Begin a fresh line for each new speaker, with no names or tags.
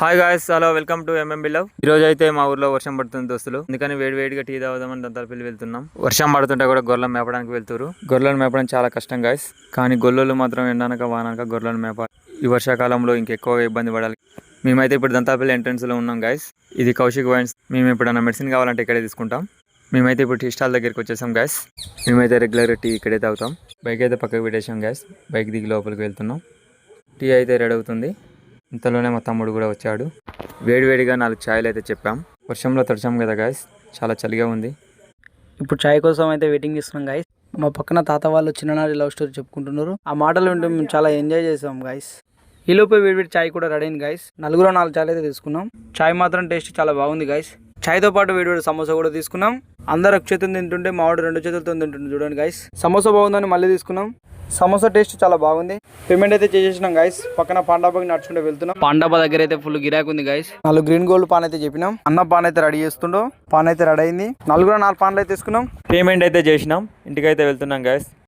Hi guys hello welcome to MM below ఈ రోజు అయితే మా ఊర్లో వర్షం పడుతుంది దోస్తులు. అందుకని వేడి వేడిగా టీ తాగుదామని దంతాలపల్లి వెళ్తున్నాం. వర్షం పడుతుంటే కూడా గొర్రెలను మేపడానికి వెళ్తారు గొర్రెలను మేపడం చాలా కష్టం గాయస్ కానీ గొర్రెలు మాత్రం ఎండానక వానక గొర్రెలను మేప ఈ వర్షాకాలంలో ఇంకెక్కువగా ఇబ్బంది పడాలి. మేమైతే ఇప్పుడు దంతాపల్లి ఎంట్రన్స్లో ఉన్నాం గాయస్ ఇది కౌశిక్ వైన్స్ మేము ఎప్పుడైనా మెడిసిన్ కావాలంటే ఇక్కడే తీసుకుంటాం. మేమైతే ఇప్పుడు టీ స్టాల్ దగ్గరికి వచ్చేసాం గ్యాస్ మేమైతే రెగ్యులర్గా టీ ఇక్కడే తాగుతాం. బైక్ అయితే పక్కకు పెట్టేసాం గ్యాస్ బైక్ దిగి లోపలికి వెళ్తున్నాం. టీ అయితే రెడీ అవుతుంది. ఇంతలోనే మా తమ్ముడు కూడా వచ్చాడు. వేడివేడిగా నాలుగు ఛాయలు అయితే చెప్పాం. వర్షంలో తడిచాం కదా గాయస్ చాలా చలిగా ఉంది.
ఇప్పుడు చాయ్ కోసం అయితే వెయిటింగ్ చేస్తున్నాం గాయస్ మా పక్కన తాత వాళ్ళు చిన్ననాటి లవ్ స్టోరీ చెప్పుకుంటున్నారు. ఆ మాటలు వింటూ మేము చాలా ఎంజాయ్ చేసాం గాయస్ ఈ లోపే ఛాయ్ చాయ్ కూడా రెడీ అయింది గాయస్ నలుగురు నాలుగు చాయ్ అయితే తీసుకున్నాం. ఛాయ్ మాత్రం టేస్ట్ చాలా బాగుంది గాయస్ చాయ్తో పాటు వేడివేడి సమోసా కూడా తీసుకున్నాం. అందరు ఒక చేతులు తింటుంటే మావాడు రెండు చేతులతో తింటుండే చూడండి గాయస్ సమోసా బాగుందని మళ్ళీ తీసుకున్నాం. సమోసా టేస్ట్ చాలా బాగుంది. పేమెంట్ అయితే చేసేసినాం గాయస్ పక్కన పాండాబాకి నడుచుకుంటూ వెళ్తున్నాం. పాండాబా దగ్గర అయితే ఫుల్ గిరాక్ ఉంది గాయస్ నాలుగు గ్రీన్ గోల్డ్ పాన్ అయితే చెప్పినాం. అన్న పాన్ అయితే రెడీ చేస్తుండో. పాన్ అయితే రెడీ అయింది. నలుగురు నాలుగు పాన్లు అయితే తీసుకున్నాం.
పేమెంట్ అయితే చేసినాం. ఇంటికైతే వెళ్తున్నాం గాయస్